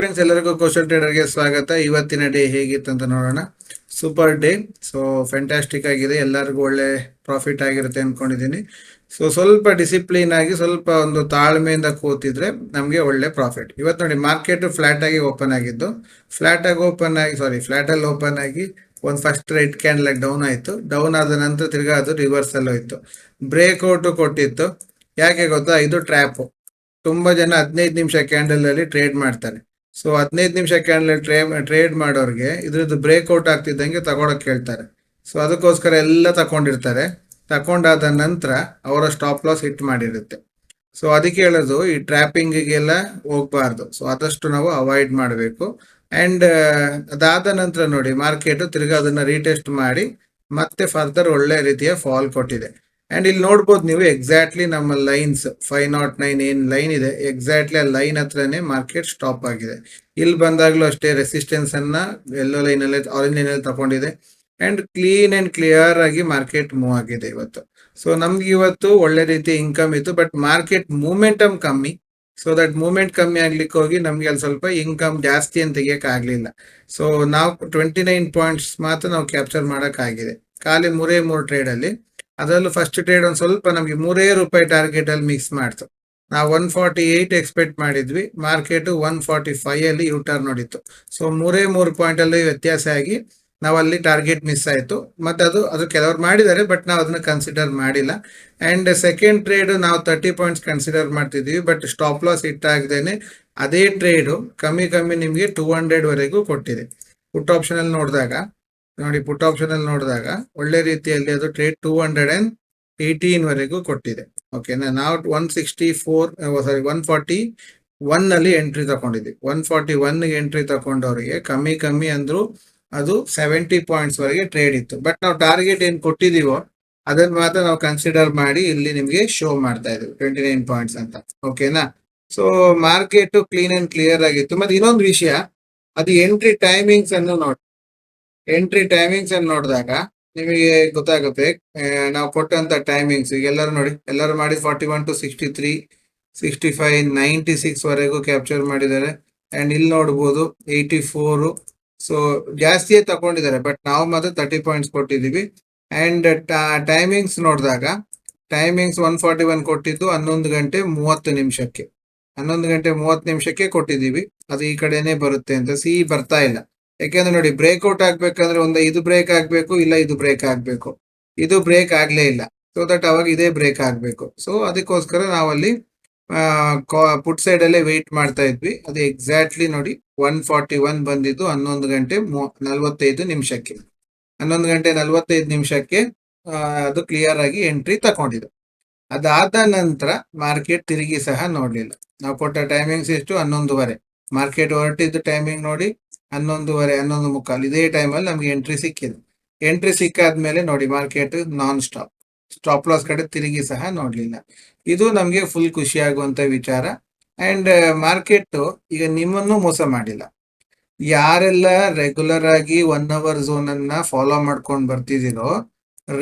Friends ಎಲ್ಲರಿಗೂ ಕೌಶಲ್ ಟ್ರೇಡರ್ಗೆ ಸ್ವಾಗತ. ಇವತ್ತಿನ ಡೇ ಹೇಗಿತ್ತು ಅಂತ ನೋಡೋಣ. ಸೂಪರ್ ಡೇ ಸೊ ಫ್ಯಾಂಟಾಸ್ಟಿಕ್ ಆಗಿದೆ. ಎಲ್ಲರಿಗೂ ಒಳ್ಳೆ ಪ್ರಾಫಿಟ್ ಆಗಿರುತ್ತೆ ಅನ್ಕೊಂಡಿದ್ದೀನಿ. ಸೊ ಸ್ವಲ್ಪ ಡಿಸಿಪ್ಲಿನ್ ಆಗಿ ಸ್ವಲ್ಪ ಒಂದು ತಾಳ್ಮೆಯಿಂದ ಕೂತಿದ್ರೆ ನಮಗೆ ಒಳ್ಳೆ ಪ್ರಾಫಿಟ್ ಇವತ್ತು ನೋಡಿ ಮಾರ್ಕೆಟ್ ಫ್ಲಾಟ್ ಆಗಿ ಓಪನ್ ಆಗಿದ್ದು ಫ್ಲಾಟ್ ಆಗಿ ಓಪನ್ ಆಗಿ ಸಾರಿ ಫ್ಲಾಟ್ ಅಲ್ಲಿ ಓಪನ್ ಆಗಿ ಒಂದು ಫಸ್ಟ್ ರೈಟ್ ಕ್ಯಾಂಡಲ್ ಡೌನ್ ಆಯಿತು. ಡೌನ್ ಆದ ನಂತರ ತಿರ್ಗಾ ಅದು ರಿವರ್ಸ್ ಅಲ್ಲಿ ಹೋಯ್ತು ಬ್ರೇಕ್ಔಟ್ ಕೊಟ್ಟಿತ್ತು. ಯಾಕೆ ಗೊತ್ತಾ? ಇದು ಟ್ರ್ಯಾಪ್ ತುಂಬಾ ಜನ ಹದಿನೈದು ನಿಮಿಷ ಕ್ಯಾಂಡಲ್ ಅಲ್ಲಿ ಟ್ರೇಡ್ ಮಾಡ್ತಾರೆ. ಸೊ ಹದಿನೈದು ನಿಮಿಷ ಕ್ಯಾಂಡಲ್ ಟ್ರೇ ಟ್ರೇಡ್ ಮಾಡೋರಿಗೆ ಇದ್ರದ್ದು ಬ್ರೇಕ್ಔಟ್ ಆಗ್ತಿದ್ದಂಗೆ ತಗೊಳಕ್ಕೆ ಹೇಳ್ತಾರೆ. ಸೊ ಅದಕ್ಕೋಸ್ಕರ ಎಲ್ಲ ತಕೊಂಡಿರ್ತಾರೆ. ತಗೊಂಡಾದ ನಂತರ ಅವರ ಸ್ಟಾಪ್ ಲಾಸ್ ಹಿಟ್ ಮಾಡಿರುತ್ತೆ. ಸೊ ಅದಕ್ಕೆ ಹೇಳೋದು ಈ ಟ್ರ್ಯಾಪಿಂಗಿಗೆಲ್ಲ ಹೋಗ್ಬಾರ್ದು. ಸೊ ಆದಷ್ಟು ನಾವು ಅವಾಯ್ಡ್ ಮಾಡಬೇಕು. ಆ್ಯಂಡ್ ಅದಾದ ನಂತರ ನೋಡಿ ಮಾರ್ಕೆಟ್ ತಿರ್ಗಿ ಅದನ್ನ ರೀಟೆಸ್ಟ್ ಮಾಡಿ ಮತ್ತೆ ಫರ್ದರ್ ಒಳ್ಳೆ ರೀತಿಯ ಫಾಲ್ ಕೊಟ್ಟಿದೆ. ಅಂಡ್ ಇಲ್ಲಿ ನೋಡ್ಬೋದು ನೀವು ಎಕ್ಸಾಕ್ಟ್ಲಿ ನಮ್ಮ ಲೈನ್ಸ್ ಫೈವ್ ನಾಟ್ ನೈನ್ ಏನ್ ಲೈನ್ ಇದೆ ಎಕ್ಸಾಕ್ಟ್ಲಿ ಆ ಲೈನ್ ಹತ್ರನೇ ಮಾರ್ಕೆಟ್ ಸ್ಟಾಪ್ ಆಗಿದೆ. ಇಲ್ಲಿ ಬಂದಾಗಲೂ ಅಷ್ಟೇ ರೆಸಿಸ್ಟೆನ್ಸ್ ಅನ್ನ ಎಲ್ಲೋ ಲೈನ್ ಅಲ್ಲಿ ಆರೆಂಜ್ ಲೈನ್ ಅಲ್ಲಿ ತಗೊಂಡಿದೆ. ಅಂಡ್ ಕ್ಲೀನ್ ಅಂಡ್ ಕ್ಲಿಯರ್ ಆಗಿ ಮಾರ್ಕೆಟ್ ಮೂವ್ ಆಗಿದೆ ಇವತ್ತು. ಸೊ ನಮ್ಗೆ ಇವತ್ತು ಒಳ್ಳೆ ರೀತಿ ಇನ್ಕಮ್ ಇತ್ತು ಬಟ್ ಮಾರ್ಕೆಟ್ ಮೂಮೆಂಟಮ್ ಕಮ್ಮಿ. ಸೊ ದಟ್ ಮೂಮೆಂಟ್ ಕಮ್ಮಿ ಆಗ್ಲಿಕ್ಕೆ ಹೋಗಿ ನಮ್ಗೆ ಅಲ್ಲಿ ಸ್ವಲ್ಪ ಇನ್ಕಮ್ ಜಾಸ್ತಿ ಅಂತ ತೆಗಿಯಕ್ ಆಗ್ಲಿಲ್ಲ. ಸೊ ನಾವು ಟ್ವೆಂಟಿ ನೈನ್ ಪಾಯಿಂಟ್ಸ್ ಮಾತ್ರ ನಾವು ಕ್ಯಾಪ್ಚರ್ ಮಾಡಕ್ ಆಗಿದೆ ಖಾಲಿ ಮೂರೇ ಮೂರು ಟ್ರೇಡ್ ಅಲ್ಲಿ. ಅದರಲ್ಲೂ ಫಸ್ಟ್ ಟ್ರೇಡ್ ಒಂದು ಸ್ವಲ್ಪ ನಮಗೆ ಮೂರೇ ರೂಪಾಯಿ ಟಾರ್ಗೆಟ್ ಅಲ್ಲಿ ಮಿಕ್ಸ್ ಮಾಡ್ತು. ನಾವು ಒನ್ ಫಾರ್ಟಿ ಏಯ್ಟ್ ಎಕ್ಸ್ಪೆಕ್ಟ್ ಮಾಡಿದ್ವಿ. ಮಾರ್ಕೆಟ್ ಒನ್ ಫಾರ್ಟಿ ಫೈವ್ ಅಲ್ಲಿ ಯು ಟರ್ನ್ ನೋಡಿತ್ತು ಸೊ ಮೂರೇ ಮೂರು ಪಾಯಿಂಟ್ ಅಲ್ಲಿ ವ್ಯತ್ಯಾಸ ಆಗಿ ನಾವು ಅಲ್ಲಿ ಟಾರ್ಗೆಟ್ ಮಿಸ್ ಆಯಿತು. ಮತ್ತೆ ಅದು ಅದು ಕೆಲವರು ಮಾಡಿದ್ದಾರೆ ಬಟ್ ನಾವು ಅದನ್ನ ಕನ್ಸಿಡರ್ ಮಾಡಿಲ್ಲ. ಅಂಡ್ ಸೆಕೆಂಡ್ ಟ್ರೇಡ್ ನಾವು ತರ್ಟಿ ಪಾಯಿಂಟ್ಸ್ ಕನ್ಸಿಡರ್ ಮಾಡ್ತಿದ್ವಿ ಬಟ್ ಸ್ಟಾಪ್ ಲಾಸ್ ಹಿಟ್ ಆಗದೇನೆ ಅದೇ ಟ್ರೇಡ್ ಕಮ್ಮಿ ಕಮ್ಮಿ ನಿಮಗೆ ಟೂ ಹಂಡ್ರೆಡ್ ವರೆಗೂ ಕೊಟ್ಟಿದೆ. ಪುಟ್ ಆಪ್ಷನ್ ಅಲ್ಲಿ ನೋಡಿದಾಗ ನೋಡಿ ಪುಟ್ ಆಪ್ಷನ್ ಅಲ್ಲಿ ನೋಡಿದಾಗ ಒಳ್ಳೆ ರೀತಿಯಲ್ಲಿ ಅದು trade two hundred and eighteen ವರೆಗೂ ಕೊಟ್ಟಿದೆ. ಓಕೆನಾ ನಾವು one sixty four sorry one forty one ಅಲ್ಲಿ ಎಂಟ್ರಿ ತಗೊಂಡಿದ್ವಿ. ಒನ್ ಫಾರ್ಟಿ ಒನ್ ಎಂಟ್ರಿ ತಗೊಂಡವರಿಗೆ ಕಮ್ಮಿ ಕಮ್ಮಿ ಅಂದ್ರು ಅದು ಸೆವೆಂಟಿ ಪಾಯಿಂಟ್ಸ್ ವರೆಗೆ ಟ್ರೇಡ್ ಇತ್ತು. ಬಟ್ ನಾವು ಟಾರ್ಗೆಟ್ ಏನ್ ಕೊಟ್ಟಿದೀವೋ ಅದನ್ನ ಮಾತ್ರ ನಾವು ಕನ್ಸಿಡರ್ ಮಾಡಿ ಇಲ್ಲಿ ನಿಮ್ಗೆ ಶೋ ಮಾಡ್ತಾ ಇದ್ವಿ ಟ್ವೆಂಟಿ ನೈನ್ ಪಾಯಿಂಟ್ಸ್ ಅಂತ ಓಕೆನಾ so market clean and clear ಆಗಿತ್ತು. ಮತ್ತೆ ಇನ್ನೊಂದು ವಿಷಯ, ಅದು ಎಂಟ್ರಿ ಟೈಮಿಂಗ್ಸ್ ಅನ್ನು ನೋಡಿ. ಎಂಟ್ರಿ ಟೈಮಿಂಗ್ಸ್ ಅನ್ನು ನೋಡಿದಾಗ ನಿಮಗೆ ಗೊತ್ತಾಗುತ್ತೆ. ನಾವು ಕೊಟ್ಟಂತ ಟೈಮಿಂಗ್ಸ್ ಈಗ ಎಲ್ಲರೂ ನೋಡಿ, ಎಲ್ಲರೂ ಮಾಡಿ forty one to sixty three sixty five ninety six ವರೆಗೂ ಕ್ಯಾಪ್ಚರ್ ಮಾಡಿದ್ದಾರೆ. ಅಂಡ್ ಇಲ್ಲಿ ನೋಡ್ಬೋದು ಏಯ್ಟಿ ಫೋರು ಸೊ ಜಾಸ್ತಿಯೇ ತಗೊಂಡಿದ್ದಾರೆ ಬಟ್ ನಾವು ಮಾತ್ರ ತರ್ಟಿ ಪಾಯಿಂಟ್ಸ್ ಕೊಟ್ಟಿದ್ದೀವಿ. ಅಂಡ್ ಟೈಮಿಂಗ್ಸ್ ನೋಡಿದಾಗ ಟೈಮಿಂಗ್ಸ್ ಒನ್ ಫಾರ್ಟಿ ಒನ್ ಕೊಟ್ಟಿದ್ದು ಹನ್ನೊಂದು ಗಂಟೆ ಮೂವತ್ತು ನಿಮಿಷಕ್ಕೆ. ಹನ್ನೊಂದು ಗಂಟೆ ಮೂವತ್ತು ನಿಮಿಷಕ್ಕೆ ಕೊಟ್ಟಿದ್ದೀವಿ. ಅದು ಈ ಕಡೆನೆ ಬರುತ್ತೆ ಅಂತ. ಸಿ ಬರ್ತಾ ಇಲ್ಲ. ಯಾಕೆಂದ್ರೆ ನೋಡಿ ಬ್ರೇಕ್ಔಟ್ ಆಗ್ಬೇಕಂದ್ರೆ ಒಂದು ಇದು ಬ್ರೇಕ್ ಆಗ್ಬೇಕು, ಇಲ್ಲ ಇದು ಬ್ರೇಕ್ ಆಗ್ಬೇಕು. ಇದು ಬ್ರೇಕ್ ಆಗ್ಲೇ ಇಲ್ಲ. ಸೊ ದಟ್ ಅವಾಗ ಇದೇ ಬ್ರೇಕ್ ಆಗ್ಬೇಕು. ಸೊ ಅದಕ್ಕೋಸ್ಕರ ನಾವಲ್ಲಿ ಪುಟ್ ಸೈಡ್ ಅಲ್ಲೇ ವೆಯ್ಟ್ ಮಾಡ್ತಾ ಇದ್ವಿ. ಅದು ಎಕ್ಸಾಕ್ಟ್ಲಿ ನೋಡಿ ಒನ್ ಫಾರ್ಟಿ ಒನ್ ಬಂದಿದ್ದು ಹನ್ನೊಂದು ಗಂಟೆ ನಲ್ವತ್ತೈದು ನಿಮಿಷಕ್ಕೆ. ಹನ್ನೊಂದು ಗಂಟೆ ನಲವತ್ತೈದು ನಿಮಿಷಕ್ಕೆ ಅದು ಕ್ಲಿಯರ್ ಆಗಿ ಎಂಟ್ರಿ ತಗೊಂಡಿದೆ ಅದಾದ ನಂತರ ಮಾರ್ಕೆಟ್ ತಿರುಗಿ ಸಹ ನೋಡ್ಲಿಲ್ಲ. ನಾವು ಕೊಟ್ಟ ಟೈಮಿಂಗ್ಸ್ ಎಷ್ಟು? ಹನ್ನೊಂದುವರೆ. ಮಾರ್ಕೆಟ್ ಹೊರಟಿದ್ದು ಟೈಮಿಂಗ್ ನೋಡಿ ಹನ್ನೊಂದುವರೆ, ಹನ್ನೊಂದು ಮುಕ್ಕಾಲು, ಇದೇ ಟೈಮಲ್ಲಿ ನಮಗೆ ಎಂಟ್ರಿ ಸಿಕ್ಕಿದೆ. ಎಂಟ್ರಿ ಸಿಕ್ಕಾದ್ಮೇಲೆ ನೋಡಿ market non stop stop loss ಕಡೆ ತಿರುಗಿ ಸಹ ನೋಡಲಿಲ್ಲ. ಇದು ನಮಗೆ ಫುಲ್ ಖುಷಿ ಆಗುವಂತ ವಿಚಾರ ಅಂಡ್ ಮಾರ್ಕೆಟ್ ಈಗ ನಿಮ್ಮನ್ನು ಮೋಸ ಮಾಡಿಲ್ಲ. ಯಾರೆಲ್ಲ ರೆಗ್ಯುಲರ್ ಆಗಿ ಒನ್ ಅವರ್ ಝೋನನ್ನು ಫಾಲೋ ಮಾಡ್ಕೊಂಡು ಬರ್ತಿದ್ದೀರೋ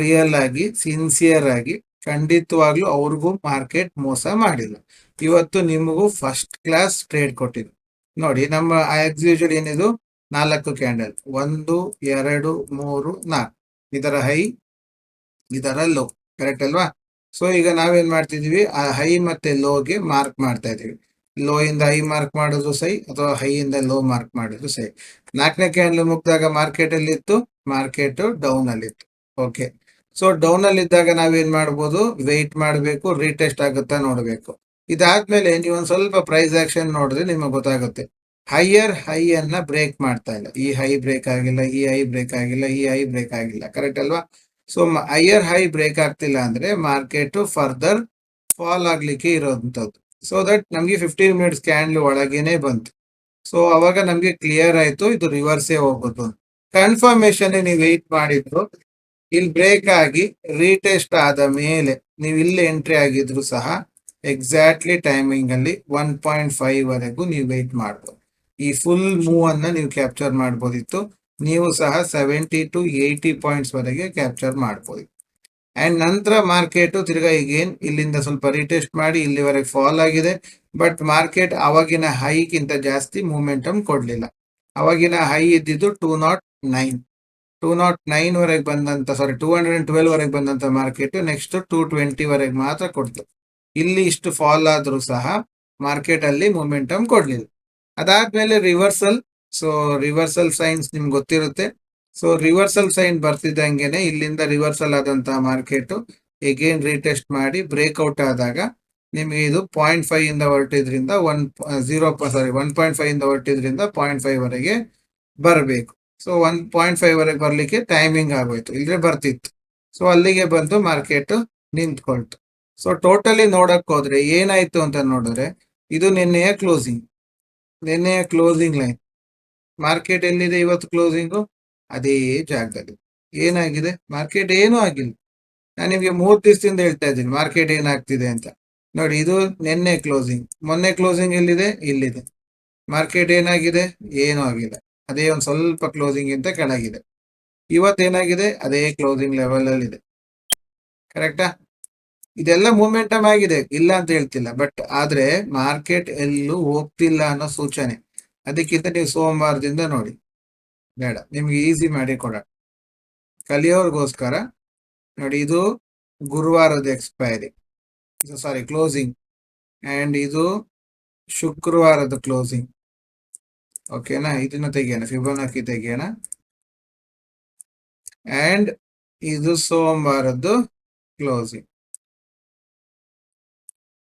ರಿಯಲ್ ಆಗಿ ಸಿನ್ಸಿಯರ್ ಆಗಿ, ಖಂಡಿತವಾಗ್ಲೂ ಅವ್ರಿಗೂ ಮಾರ್ಕೆಟ್ ಮೋಸ ಮಾಡಿಲ್ಲ. ಇವತ್ತು ನಿಮಗೂ ಫಸ್ಟ್ ಕ್ಲಾಸ್ ಟ್ರೇಡ್ ಕೊಟ್ಟಿದ್ದು ನೋಡಿ, ನಮ್ಮ ಆಸ್ ಯೂಶಲ್ ಏನಿದು? ನಾಲ್ಕು ಕ್ಯಾಂಡಲ್ ಒಂದು, ಎರಡು, ಮೂರು, ನಾಲ್ಕು. ಇದರ ಹೈ ಇದರ ಲೋ ಕರೆಕ್ಟ್ ಅಲ್ವಾ? ಸೊ ಈಗ ನಾವೇನ್ ಮಾಡ್ತಿದೀವಿ? ಆ ಹೈ ಮತ್ತೆ ಲೋಗೆ ಮಾರ್ಕ್ ಮಾಡ್ತಾ ಇದೀವಿ. ಲೋ ಇಂದ ಹೈ ಮಾರ್ಕ್ ಮಾಡೋದು ಸೈ ಅಥವಾ ಹೈ ಇಂದ ಲೋ ಮಾರ್ಕ್ ಮಾಡೋದು ಸೈ ನಾಲ್ಕನೇ ಕ್ಯಾಂಡಲ್ ಮುಗ್ದಾಗ ಮಾರ್ಕೆಟ್ ಅಲ್ಲಿ ಇತ್ತು ಮಾರ್ಕೆಟ್ ಡೌನ್ ಅಲ್ಲಿ ಇತ್ತು ಓಕೆ ಸೊ ಡೌನ್ ಅಲ್ಲಿ ಇದ್ದಾಗ ನಾವೇನ್ ಮಾಡ್ಬೋದು? ವೆಯ್ಟ್ ಮಾಡಬೇಕು ರೀಟೆಸ್ಟ್ ಆಗುತ್ತಾ ನೋಡಬೇಕು. ಇದಾದ್ಮೇಲೆ ನೀವು ಒಂದು ಸ್ವಲ್ಪ ಪ್ರೈಸ್ ಆಕ್ಷನ್ ನೋಡಿದ್ರೆ ನಿಮಗೆ ಗೊತ್ತಾಗುತ್ತೆ. ಹೈಯರ್ ಹೈ ಅನ್ನ ಬ್ರೇಕ್ ಮಾಡ್ತಾ ಇಲ್ಲ. ಈ ಹೈ ಬ್ರೇಕ್ ಆಗಿಲ್ಲ, ಈ ಹೈ ಬ್ರೇಕ್ ಆಗಿಲ್ಲ, ಈ ಹೈ ಬ್ರೇಕ್ ಆಗಿಲ್ಲ. ಕರೆಕ್ಟ್ ಅಲ್ವಾ? ಸೊ ಹೈಯರ್ ಹೈ ಬ್ರೇಕ್ ಆಗ್ತಿಲ್ಲ ಅಂದ್ರೆ ಮಾರ್ಕೆಟ್ ಫರ್ದರ್ ಫಾಲ್ ಆಗ್ಲಿಕ್ಕೆ ಇರೋಂಥದ್ದು. ಸೊ ದಟ್ ನಮ್ಗೆ ಫಿಫ್ಟೀನ್ ಮಿನಿಟ್ಸ್ ಕ್ಯಾಂಡ್ಲ್ ಒಳಗೇನೆ ಬಂತು. ಸೊ ಅವಾಗ ನಮ್ಗೆ ಕ್ಲಿಯರ್ ಆಯ್ತು, ಇದು ರಿವರ್ಸೇ ಹೋಗೋದು ಕನ್ಫರ್ಮೇಶನ್ ನೀವು ವೆಯ್ಟ್ ಮಾಡಿದ್ರು. ಇಲ್ಲಿ ಬ್ರೇಕ್ ಆಗಿ ರೀಟೆಸ್ಟ್ ಆದ ಮೇಲೆ ನೀವು ಇಲ್ಲಿ ಎಂಟ್ರಿ ಆಗಿದ್ರು ಸಹ ಎಕ್ಸಾಕ್ಟ್ಲಿ ಟೈಮಿಂಗ್ ಅಲ್ಲಿ ಒನ್ ಪಾಯಿಂಟ್ ಫೈವ್ ವರೆಗೂ ನೀವು ವೆಯ್ಟ್ ಮಾಡ್ಬೋದು. ಈ ಫುಲ್ ಮೂವ್ ಅನ್ನ ನೀವು ಕ್ಯಾಪ್ಚರ್ ಮಾಡ್ಬೋದಿತ್ತು. ನೀವು ಸಹ ಸೆವೆಂಟಿ ಟು ಏಯ್ಟಿ ಪಾಯಿಂಟ್ಸ್ ವರೆಗೆ ಕ್ಯಾಪ್ಚರ್ ಮಾಡ್ಬೋದು ಅಂಡ್ ನಂತರ ಮಾರ್ಕೆಟ್ ತಿರ್ಗಾ ಈಗೇನ್ ಇಲ್ಲಿಂದ ಸ್ವಲ್ಪ ರೀಟೆಸ್ಟ್ ಮಾಡಿ ಇಲ್ಲಿವರೆಗೆ ಫಾಲ್ ಆಗಿದೆ. ಬಟ್ ಮಾರ್ಕೆಟ್ ಅವಾಗಿನ ಹೈಗಿಂತ ಜಾಸ್ತಿ ಮೂಮೆಂಟಮ್ ಕೊಡಲಿಲ್ಲ. ಅವಾಗಿನ ಹೈ ಇದ್ದಿದ್ದು two naught nine two naught nine ವರೆಗೆ ಬಂದಂತ sorry two hundred and twelve ವರೆಗೆ ಬಂದಂತ ಮಾರ್ಕೆಟ್ ನೆಕ್ಸ್ಟ್ ಟೂ ಟ್ವೆಂಟಿ ವರೆಗೆ ಮಾತ್ರ ಕೊಡ್ತು. ಇಲ್ಲಿ ಇಷ್ಟು ಫಾಲ್ ಆದ್ರೂ ಸಹ ಮಾರ್ಕೆಟ್ ಅಲ್ಲಿ ಮೊಮೆಂಟಮ್ ಕೊಡ್ಲಿಲ್ಲ. ಅದಾದ್ಮೇಲೆ ರಿವರ್ಸಲ್ ಸೊ ರಿವರ್ಸಲ್ ಸೈನ್ಸ್ ನಿಮ್ಗೆ ಗೊತ್ತಿರುತ್ತೆ. ಸೊ ರಿವರ್ಸಲ್ ಸೈನ್ ಬರ್ತಿದ್ದಂಗೆನೆ ಇಲ್ಲಿಂದ ರಿವರ್ಸಲ್ ಆದಂತಹ ಮಾರ್ಕೆಟ್ ಎಗೇನ್ ರೀಟೆಸ್ಟ್ ಮಾಡಿ ಬ್ರೇಕ್ಔಟ್ ಆದಾಗ ನಿಮಗೆ ಇದು ಪಾಯಿಂಟ್ ಫೈವ್ ಇಂದ ಹೊರಟಿದ್ರಿಂದ one zero sorry one point five ಇಂದ ಹೊರಟಿದ್ರಿಂದ ಪಾಯಿಂಟ್ ಫೈವ್ ವರೆಗೆ ಬರಬೇಕು. ಸೊ ಒನ್ ಪಾಯಿಂಟ್ ಫೈವ್ ವರೆಗೆ ಬರಲಿಕ್ಕೆ ಟೈಮಿಂಗ್ ಆಗೋಯ್ತು. ಇಲ್ಲದೆ ಬರ್ತಿತ್ತು. ಸೊ ಅಲ್ಲಿಗೆ ಬಂದು ಮಾರ್ಕೆಟ್ ನಿಂತ್ಕೊಳ್ತು. ಸೊ ಟೋಟಲಿ ನೋಡಕ್ ಹೋದ್ರೆ ಏನಾಯ್ತು ಅಂತ ನೋಡಿದ್ರೆ, ಇದು ನಿನ್ನೆಯ ಕ್ಲೋಸಿಂಗ್ ನಿನ್ನೆಯ ಕ್ಲೋಸಿಂಗ್ ಲೈನ್ ಮಾರ್ಕೆಟ್ ಎಲ್ಲಿದೆ ಇವತ್ತು ಕ್ಲೋಸಿಂಗು ಅದೇ ಜಾಗದಲ್ಲಿ. ಏನಾಗಿದೆ? ಮಾರ್ಕೆಟ್ ಏನೂ ಆಗಿಲ್ಲ. ನಾನು ನಿಮ್ಗೆ ಮೂರು ದಿವಸದಿಂದ ಹೇಳ್ತಾ ಇದ್ದೀನಿ ಮಾರ್ಕೆಟ್ ಏನಾಗ್ತಿದೆ ಅಂತ. ನೋಡಿ, ಇದು ನಿನ್ನೆ ಕ್ಲೋಸಿಂಗ್ ಮೊನ್ನೆ ಕ್ಲೋಸಿಂಗ್ ಎಲ್ಲಿದೆ? ಇಲ್ಲಿದೆ. ಮಾರ್ಕೆಟ್ ಏನಾಗಿದೆ? ಏನೂ ಆಗಿಲ್ಲ. ಅದೇ ಒಂದು ಸ್ವಲ್ಪ ಕ್ಲೋಸಿಂಗ್ ಇಂತ ಕೆಳಗಿದೆ. ಇವತ್ತೇನಾಗಿದೆ? ಅದೇ ಕ್ಲೋಸಿಂಗ್ ಲೆವೆಲ್ ಅಲ್ಲಿ ಇದೆ ಕರೆಕ್ಟಾ ಇದೆಲ್ಲ ಮೂಮೆಂಟಮ್ ಆಗಿದೆ, ಇಲ್ಲ ಅಂತ ಹೇಳ್ತಿಲ್ಲ. ಬಟ್ ಆದ್ರೆ ಮಾರ್ಕೆಟ್ ಎಲ್ಲೂ ಹೋಗ್ತಿಲ್ಲ ಅನ್ನೋ ಸೂಚನೆ. ಅದಕ್ಕಿಂತ ನೀವು ಸೋಮವಾರದಿಂದ ನೋಡಿ. ಬೇಡ, ನಿಮ್ಗೆ ಈಸಿ ಮಾಡಿ ಕೊಡೋಣ. ಕಲಿಯೋರ್ಗೋಸ್ಕರ ನೋಡಿ, ಇದು ಗುರುವಾರದ ಎಕ್ಸ್ಪೈರಿ ಸಾರಿ ಕ್ಲೋಸಿಂಗ್ ಅಂಡ್ ಇದು ಶುಕ್ರವಾರದ ಕ್ಲೋಸಿಂಗ್ ಓಕೆನಾ ಇದನ್ನ ತೆಗಿಯೋಣ ಫಿಬೋನಾಕಿ ತೆಗಿಯೋಣ. ಅಂಡ್ ಇದು ಸೋಮವಾರದ್ದು ಕ್ಲೋಸಿಂಗ್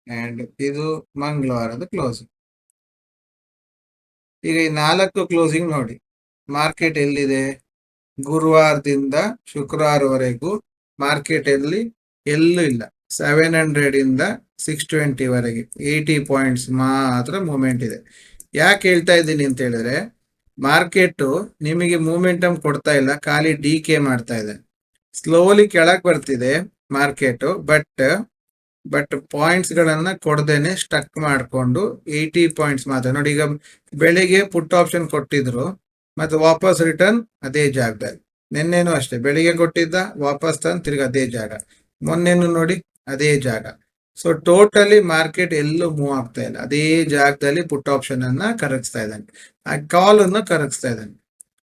ಅಂಡ್ ಇದು ಮಂಗಳವಾರದ ಕ್ಲೋಸಿಂಗ್ ಈಗ ಈ ನಾಲ್ಕು ಕ್ಲೋಸಿಂಗ್ ನೋಡಿ. ಮಾರ್ಕೆಟ್ ಎಲ್ಲಿದೆ? ಗುರುವಾರದಿಂದ ಶುಕ್ರವಾರವರೆಗೂ ಮಾರ್ಕೆಟ್ ಅಲ್ಲಿ ಎಲ್ಲೂ ಇಲ್ಲ. ಸೆವೆನ್ ಹಂಡ್ರೆಡ್ ಇಂದ ಸಿಕ್ಸ್ ಟ್ವೆಂಟಿ ವರೆಗೆ. ಏಯ್ಟಿ ಪಾಯಿಂಟ್ಸ್ ಮಾತ್ರ ಮೂಮೆಂಟ್ ಇದೆ. ಯಾಕೆ ಹೇಳ್ತಾ ಇದ್ದೀನಿ ಅಂತ ಹೇಳಿದ್ರೆ ಮಾರ್ಕೆಟ್ ನಿಮಗೆ ಮೂಮೆಂಟಮ್ ಕೊಡ್ತಾ ಇಲ್ಲ, ಖಾಲಿ ಡಿ ಕೆ ಮಾಡ್ತಾ ಇದೆ. ಸ್ಲೋಲಿ ಕೆಳಗೆ ಬರ್ತಿದೆ ಮಾರ್ಕೆಟ್ ಬಟ್ ಬಟ್ ಪಾಯಿಂಟ್ಸ್ ಗಳನ್ನ ಕೊಡದೇನೆ ಸ್ಟಕ್ ಮಾಡ್ಕೊಂಡು ಏಯ್ಟಿ ಪಾಯಿಂಟ್ಸ್ ಮಾತ್ರ. ನೋಡಿ, ಈಗ ಬೆಳಿಗ್ಗೆ ಪುಟ್ ಆಪ್ಷನ್ ಕೊಟ್ಟಿದ್ರು, ಮತ್ತೆ ವಾಪಸ್ ರಿಟರ್ನ್ ಅದೇ ಜಾಗದಲ್ಲಿ. ನಿನ್ನೆನೂ ಅಷ್ಟೇ, ಬೆಳಿಗ್ಗೆ ಕೊಟ್ಟಿದ್ದ, ವಾಪಸ್ ತಂದು ತಿರ್ಗಿ ಅದೇ ಜಾಗ. ಮೊನ್ನೆನು ನೋಡಿ, ಅದೇ ಜಾಗ. ಸೊ ಟೋಟಲಿ ಮಾರ್ಕೆಟ್ ಎಲ್ಲೂ ಮೂವ್ ಆಗ್ತಾ ಇಲ್ಲ. ಅದೇ ಜಾಗದಲ್ಲಿ ಪುಟ್ ಆಪ್ಷನ್ ಅನ್ನ ಕರಗಿಸ್ತಾ ಇದ್ದಾನೆ. ಆ ಕಾಲ್ ಅನ್ನು ಕರಗಿಸ್ತಾ ಇದ್ದಾನೆ.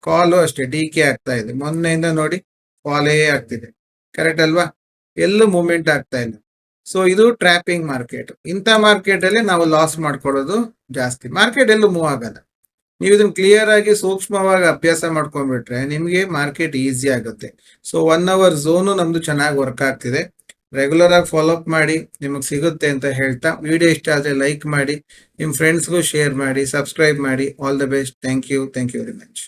ಕಾಲು ಅಷ್ಟೇ ಡಿ ಕೆ ಆಗ್ತಾ ಇದೆ. ಮೊನ್ನೆಯಿಂದ ನೋಡಿ ಕಾಲೇ ಆಗ್ತಿದೆ. ಕರೆಕ್ಟ್ ಅಲ್ವಾ? ಎಲ್ಲೂ ಮೂವ್ಮೆಂಟ್ ಆಗ್ತಾ ಇಲ್ಲ. ಸೊ ಇದು ಟ್ರ್ಯಾಪಿಂಗ್ ಮಾರ್ಕೆಟ್ ಇಂಥ ಮಾರ್ಕೆಟ್ ಅಲ್ಲಿ ನಾವು ಲಾಸ್ ಮಾಡ್ಕೊಳ್ಳೋದು ಜಾಸ್ತಿ. ಮಾರ್ಕೆಟ್ ಎಲ್ಲೂ ಮೂವ್ ಆಗಲ್ಲ. ನೀವು ಇದನ್ನ ಕ್ಲಿಯರ್ ಆಗಿ ಸೂಕ್ಷ್ಮವಾಗಿ ಅಭ್ಯಾಸ ಮಾಡ್ಕೊಂಡ್ಬಿಟ್ರೆ ನಿಮಗೆ ಮಾರ್ಕೆಟ್ ಈಸಿ ಆಗುತ್ತೆ. ಸೊ ಒನ್ ಅವರ್ ಝೋನು ನಮ್ದು ಚೆನ್ನಾಗಿ ವರ್ಕ್ ಆಗ್ತಿದೆ. ರೆಗ್ಯುಲರ್ ಆಗಿ ಫಾಲೋ ಅಪ್ ಮಾಡಿ, ನಿಮಗೆ ಸಿಗುತ್ತೆ ಅಂತ ಹೇಳ್ತಾ ವಿಡಿಯೋ ಇಷ್ಟ ಆದರೆ ಲೈಕ್ ಮಾಡಿ ನಿಮ್ಮ ಫ್ರೆಂಡ್ಸ್ಗೂ ಶೇರ್ ಮಾಡಿ ಸಬ್ಸ್ಕ್ರೈಬ್ ಮಾಡಿ. All the best thank you thank you very much